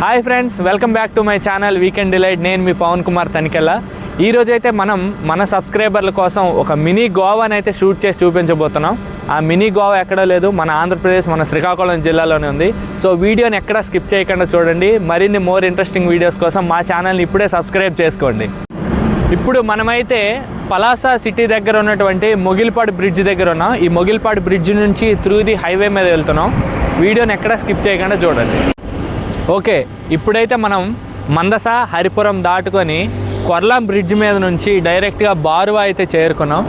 Hi friends welcome back to my channel weekend delight. నేను మీ పవన్ కుమార్ తనికెళ్ళ. ఈ మనం మన సబ్స్క్రైబర్ల కోసం ఒక మినీ గోవాని అయితే షూట్ చేసి చూపించబోతున్నాం. ఆ మినీ గోవా ఎక్కడ లేదు మన ఆంధ్రప్రదేశ్ మన శ్రీకాకుళం జిల్లాలోనే ఉంది. సో వీడియోని ఎక్కడ స్కిప్ చేయకుండా చూడండి. మరిన్ని మోర్ ఇంట్రెస్టింగ్ వీడియోస్ కోసం మా ఛానల్ని ఇప్పుడే సబ్స్క్రైబ్ చేసుకోండి. ఇప్పుడు మనమైతే పలాస సిటీ దగ్గర ఉన్నటువంటి మొగిల్పాడు బ్రిడ్జ్ దగ్గర ఉన్నాం. ఈ మొగిల్పాడు బ్రిడ్జ్ నుంచి త్రూ ది హైవే మీద వెళ్తున్నాం. వీడియోని ఎక్కడ స్కిప్ చేయకుండా చూడండి. ఓకే ఇప్పుడైతే మనం మందస హరిపురం దాటుకొని కొర్లాం బ్రిడ్జ్ మీద నుంచి డైరెక్ట్గా బారువా అయితే చేరుకున్నాం.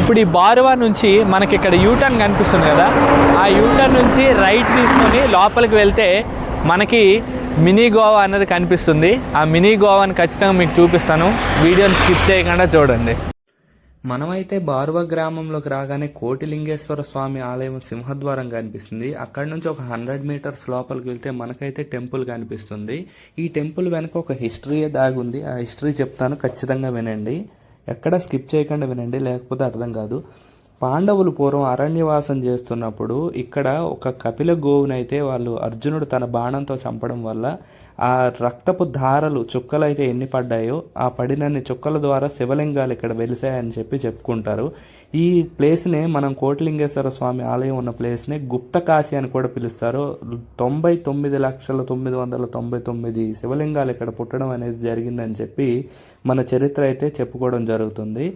ఇప్పుడు ఈ బారువా నుంచి మనకి ఇక్కడ యూటర్న్ కనిపిస్తుంది కదా ఆ యూటర్న్ నుంచి రైట్ తీసుకొని లోపలికి వెళ్తే మనకి మినీ గోవా అన్నది కనిపిస్తుంది. ఆ మినీ గోవాని ఖచ్చితంగా మీకు చూపిస్తాను. వీడియోని స్కిప్ చేయకుండా చూడండి. మనమైతే బార్వ గ్రామంలోకి రాగానే కోటిలింగేశ్వర స్వామి ఆలయం సింహద్వారం కనిపిస్తుంది. అక్కడ నుంచి ఒక హండ్రెడ్ మీటర్స్ లోపలికి వెళ్తే మనకైతే టెంపుల్ కనిపిస్తుంది. ఈ టెంపుల్ వెనక ఒక హిస్టరీయే దాగి ఉంది. ఆ హిస్టరీ చెప్తాను ఖచ్చితంగా వినండి. ఎక్కడ స్కిప్ చేయకుండా వినండి లేకపోతే అర్థం కాదు. పాండవులు పూర్వం అరణ్యవాసం చేస్తున్నప్పుడు ఇక్కడ ఒక కపిల గోవునైతే వాళ్ళు అర్జునుడు తన బాణంతో చంపడం వల్ల ఆ రక్తపు ధారలు చుక్కలు అయితే ఎన్ని పడ్డాయో ఆ పడినన్ని చుక్కల ద్వారా శివలింగాలు ఇక్కడ వెలిసాయని చెప్పి చెప్పుకుంటారు. ఈ ప్లేస్నే మనం కోటిలింగేశ్వర స్వామి ఆలయం ఉన్న ప్లేస్ని గుప్తకాశి అని కూడా పిలుస్తారు. తొంభై తొమ్మిది లక్షల తొమ్మిది వందల తొంభై తొమ్మిది శివలింగాలు ఇక్కడ పుట్టడం అనేది జరిగిందని చెప్పి మన చరిత్ర అయితే చెప్పుకోవడం జరుగుతుంది.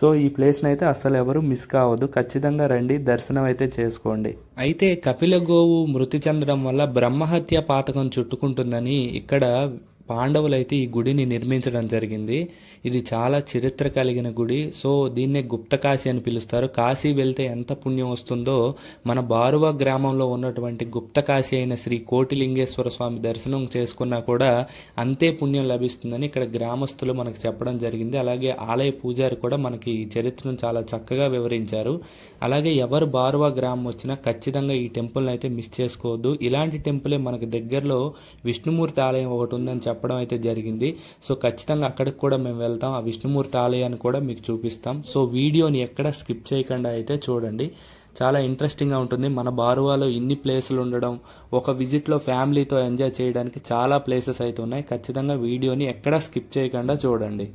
సో ఈ ప్లేస్ని అయితే అస్సలు ఎవరు మిస్ కావద్దు. ఖచ్చితంగా రండి దర్శనం అయితే చేసుకోండి. అయితే కపిల గోవు మృతి చెందడం వల్ల బ్రహ్మహత్య పాతకం చుట్టుకుంటుందని ఇక్కడ పాండవులైతే ఈ గుడిని నిర్మించడం జరిగింది. ఇది చాలా చరిత్ర కలిగిన గుడి. సో దీన్నే గుప్త కాశీ అని పిలుస్తారు. కాశీ వెళ్తే ఎంత పుణ్యం వస్తుందో మన బారువ గ్రామంలో ఉన్నటువంటి గుప్త కాశీ అయిన శ్రీ కోటిలింగేశ్వర స్వామి దర్శనం చేసుకున్నా కూడా అంతే పుణ్యం లభిస్తుందని ఇక్కడ గ్రామస్తులు మనకు చెప్పడం జరిగింది. అలాగే ఆలయ పూజారి కూడా మనకి ఈ చరిత్రను చాలా చక్కగా వివరించారు. అలాగే ఎవరు బారువా గ్రామం వచ్చినా ఖచ్చితంగా ఈ టెంపుల్ని అయితే మిస్ చేసుకోవద్దు. ఇలాంటి టెంపులే మనకు దగ్గరలో విష్ణుమూర్తి ఆలయం ఒకటి ఉందని చెప్పడం అయితే జరిగింది. సో ఖచ్చితంగా అక్కడికి కూడా మేము వెళ్తాం. ఆ విష్ణుమూర్తి ఆలయాన్ని కూడా మీకు చూపిస్తాం. సో వీడియోని ఎక్కడ స్కిప్ చేయకుండా అయితే చూడండి. చాలా ఇంట్రెస్టింగ్గా ఉంటుంది. మన బారువాలో ఇన్ని ప్లేసులు ఉండడం ఒక విజిట్లో ఫ్యామిలీతో ఎంజాయ్ చేయడానికి చాలా ప్లేసెస్ అయితే ఉన్నాయి. ఖచ్చితంగా వీడియోని ఎక్కడ స్కిప్ చేయకుండా చూడండి.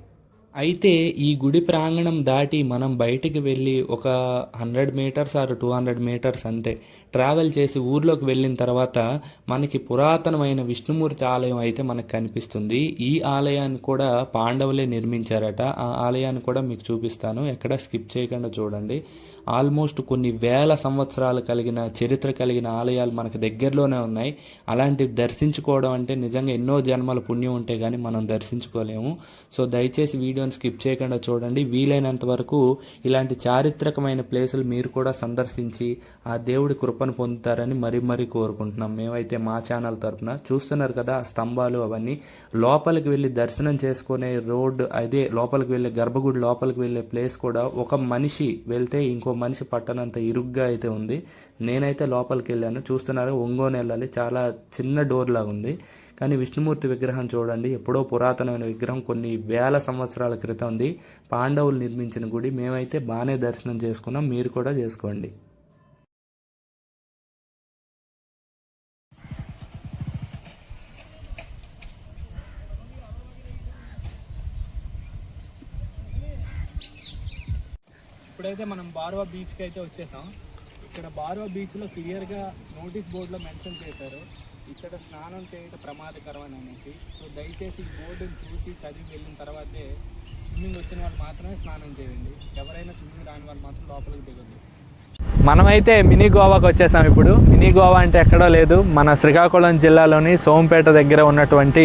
అయితే ఈ గుడి ప్రాంగణం దాటి మనం బయటికి వెళ్ళి ఒక hundred metres or two hundred metres అంతే ట్రావెల్ చేసి ఊర్లోకి వెళ్ళిన తర్వాత మనకి పురాతనమైన విష్ణుమూర్తి ఆలయం అయితే మనకు కనిపిస్తుంది. ఈ ఆలయాన్ని కూడా పాండవులే నిర్మించారట. ఆ ఆలయాన్ని కూడా మీకు చూపిస్తాను. ఎక్కడ స్కిప్ చేయకుండా చూడండి. ఆల్మోస్ట్ కొన్ని వేల సంవత్సరాలు కలిగిన చరిత్ర కలిగిన ఆలయాలు మనకు దగ్గరలోనే ఉన్నాయి. అలాంటివి దర్శించుకోవడం అంటే నిజంగా ఎన్నో జన్మల పుణ్యం ఉంటే కానీ మనం దర్శించుకోలేము. సో దయచేసి వీడియో వీడియోని స్కిప్ చేయకుండా చూడండి. వీలైనంత వరకు ఇలాంటి చారిత్రకమైన ప్లేసులు మీరు కూడా సందర్శించి ఆ దేవుడి కృపను పొందుతారని మరీ మరీ కోరుకుంటున్నాం. మేమైతే మా ఛానల్ తరపున చూస్తున్నారు కదా ఆ స్తంభాలు అవన్నీ. లోపలికి వెళ్ళి దర్శనం చేసుకునే రోడ్ అదే లోపలికి వెళ్ళే గర్భగుడి లోపలికి వెళ్ళే ప్లేస్ కూడా ఒక మనిషి వెళ్తే ఇంకో మనిషి పట్టనంత ఇరుగ్గా అయితే ఉంది. నేనైతే లోపలికి వెళ్ళాను. చూస్తున్నారు ఒంగోని వెళ్ళాలి. చాలా చిన్న డోర్ లాగా ఉంది కానీ విష్ణుమూర్తి విగ్రహం చూడండి ఎప్పుడో పురాతనమైన విగ్రహం కొన్ని వేల సంవత్సరాల క్రితం ఉంది. పాండవులు నిర్మించిన గుడి. మేమైతే బాగానే దర్శనం చేసుకున్నాం. మీరు కూడా చేసుకోండి. ఇప్పుడైతే మనం బార్వా బీచ్కి అయితే వచ్చేసాం. ఇక్కడ బార్వా బీచ్లో క్లియర్గా నోటీస్ బోర్డులో మెన్షన్ చేశారు. ఇక్కడ స్నానం చేయడం ప్రమాదకరం అని అనేసి. సో దయచేసి బోర్డుని చూసి చదివి వెళ్ళిన తర్వాతే స్విమ్మింగ్ వచ్చిన వాళ్ళు మాత్రమే స్నానం చేయండి. ఎవరైనా స్విమ్మింగ్ రాని వాళ్ళు మాత్రం లోపలికి దిగదు మనమైతే మినీ గోవాకి వచ్చేసాం ఇప్పుడు. మినీ గోవా అంటే ఎక్కడో లేదు. మన శ్రీకాకుళం జిల్లాలోని సోంపేట దగ్గర ఉన్నటువంటి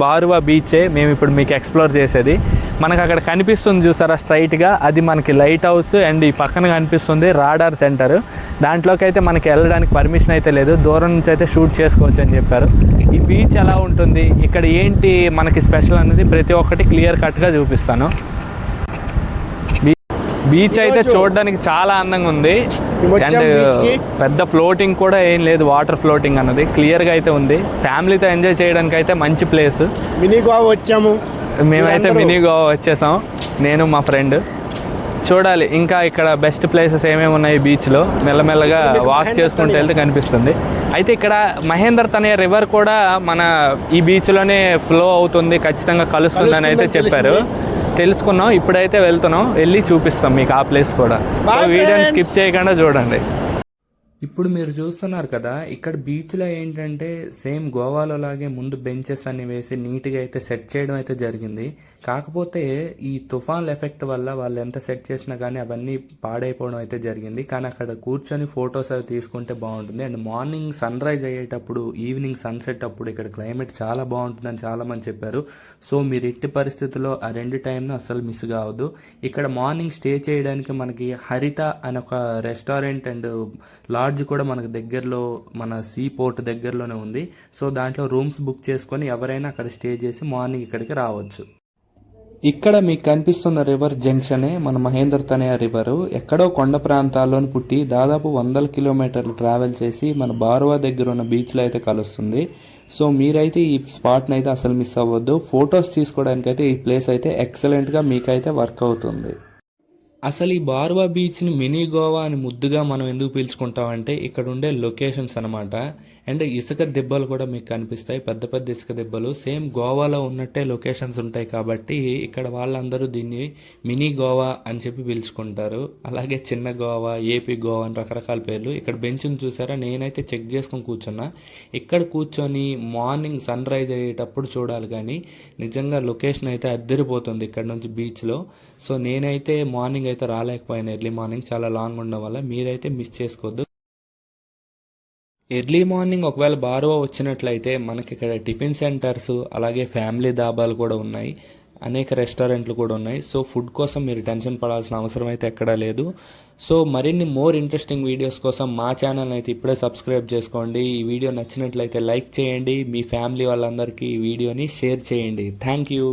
బారువా బీచే మేము ఇప్పుడు మీకు ఎక్స్ప్లోర్ చేసేది. మనకు అక్కడ కనిపిస్తుంది చూసారా స్ట్రైట్గా అది మనకి లైట్ హౌస్ అండ్ ఈ పక్కన కనిపిస్తుంది రాడార్ సెంటర్ దాంట్లోకి అయితే మనకి వెళ్ళడానికి పర్మిషన్ అయితే లేదు. దూరం నుంచి అయితే షూట్ చేసుకోవచ్చు అని చెప్పారు. ఈ బీచ్ ఎలా ఉంటుంది? ఇక్కడ ఏంటి మనకి స్పెషల్ అనేది ప్రతి ఒక్కటి క్లియర్ కట్గా చూపిస్తాను. బీచ్ అయితే చూడడానికి చాలా అందంగా ఉంది. అండ్. పెద్ద ఫ్లోటింగ్ కూడా ఏం లేదు వాటర్ ఫ్లోటింగ్ అన్నది. క్లియర్గా అయితే ఉంది. ఫ్యామిలీతో ఎంజాయ్ చేయడానికి అయితే మంచి ప్లేస్ మినీ గోవా వచ్చాము. మేమైతే మినీ గోవా వచ్చేసాం. నేను మా ఫ్రెండ్. చూడాలి ఇంకా ఇక్కడ బెస్ట్ ప్లేసెస్ ఏమేమి ఉన్నాయి బీచ్లో. మెల్లమెల్లగా వాక్ చేసుకుంటూ వెళ్తే కనిపిస్తుంది. అయితే ఇక్కడ మహేందర్ తనయ రివర్ కూడా మన ఈ బీచ్లోనే ఫ్లో అవుతుంది ఖచ్చితంగా కలుస్తుంది అని అయితే చెప్పారు. తెలుసుకున్నాం ఇప్పుడైతే వెళ్తున్నాం వెళ్ళి చూపిస్తాం మీకు ఆ ప్లేస్ కూడా. వీడియోని. స్కిప్ చేయకుండా చూడండి. ఇప్పుడు మీరు చూస్తున్నారు కదా ఇక్కడ బీచ్లో ఏంటంటే సేమ్ గోవాలో లాగే ముందు బెంచెస్ అన్ని వేసి నీట్గా అయితే సెట్ చేయడం అయితే జరిగింది. కాకపోతే ఈ తుఫాన్ ఎఫెక్ట్ వల్ల వాళ్ళు ఎంత సెట్ చేసినా కానీ అవన్నీ పాడైపోవడం అయితే జరిగింది. కానీ అక్కడ కూర్చొని ఫొటోస్ అవి తీసుకుంటే బాగుంటుంది. అండ్ మార్నింగ్ సన్ రైజ్ అయ్యేటప్పుడు ఈవినింగ్ సన్సెట్ అప్పుడు ఇక్కడ క్లైమేట్ చాలా బాగుంటుందని చాలా మంది చెప్పారు. సో మీరు ఎట్టి పరిస్థితుల్లో ఆ రెండు టైంను అస్సలు మిస్ కావద్దు. ఇక్కడ మార్నింగ్ స్టే చేయడానికి మనకి హరిత అనే ఒక రెస్టారెంట్ అండ్ లాడ్జ్ కూడా మనకు దగ్గరలో మన సీ పోర్ట్ దగ్గరలోనే ఉంది. సో దాంట్లో రూమ్స్ బుక్ చేసుకొని ఎవరైనా అక్కడ స్టే చేసి మార్నింగ్ ఇక్కడికి రావచ్చు. ఇక్కడ మీకు కనిపిస్తున్న రివర్ జంక్షనే మన మహేందర్ తనయ రివరు ఎక్కడో కొండ ప్రాంతాల్లోని పుట్టి దాదాపు వందల కిలోమీటర్లు ట్రావెల్ చేసి మన బారువా దగ్గర ఉన్న బీచ్లో అయితే కలుస్తుంది. సో మీరైతే ఈ స్పాట్ని అయితే అసలు మిస్ అవ్వద్దు. ఫొటోస్ తీసుకోవడానికి అయితే ఈ ప్లేస్ అయితే ఎక్సలెంట్గా మీకైతే వర్క్ అవుతుంది. అసలు ఈ బార్వా బీచ్ని మినీ గోవా అని ముద్దుగా మనం ఎందుకు పీల్చుకుంటామంటే ఇక్కడ ఉండే లొకేషన్స్ అనమాట అండ్ ఇసుక దెబ్బలు కూడా మీకు కనిపిస్తాయి. పెద్ద పెద్ద ఇసుక దెబ్బలు. సేమ్ గోవాలో ఉన్నట్టే లొకేషన్స్ ఉంటాయి కాబట్టి ఇక్కడ వాళ్ళందరూ దీన్ని మినీ గోవా అని చెప్పి పిలుచుకుంటారు. అలాగే చిన్న గోవా ఏపీ గోవా అని రకరకాల పేర్లు. ఇక్కడ బెంచ్ని చూసారా? నేనైతే చెక్ చేసుకొని కూర్చున్నా. ఇక్కడ కూర్చొని మార్నింగ్ సన్ రైజ్ అయ్యేటప్పుడు చూడాలి కానీ నిజంగా లొకేషన్ అయితే అద్దరిపోతుంది ఇక్కడ నుంచి బీచ్లో. సో నేనైతే మార్నింగ్ అయితే రాలేకపోయాను. ఎర్లీ మార్నింగ్ చాలా లాంగ్ ఉండడం వల్ల మీరైతే మిస్ చేసుకోవద్దు. ఎర్లీ మార్నింగ్ ఒకవేళ బారువా వచ్చినట్లయితే మనకి ఇక్కడ టిఫిన్ సెంటర్స్ అలాగే ఫ్యామిలీ దాబాలు కూడా ఉన్నాయి. అనేక రెస్టారెంట్లు కూడా ఉన్నాయి. సో ఫుడ్ కోసం మీరు టెన్షన్ పడాల్సిన అవసరం అయితే ఎక్కడా లేదు. సో మరిన్ని మోర్ ఇంట్రెస్టింగ్ వీడియోస్ కోసం మా ఛానల్ అయితే ఇప్పుడే సబ్స్క్రైబ్ చేసుకోండి. ఈ వీడియో నచ్చినట్లయితే లైక్ చేయండి. మీ ఫ్యామిలీ వాళ్ళందరికీ ఈ వీడియోని షేర్ చేయండి. Thank you.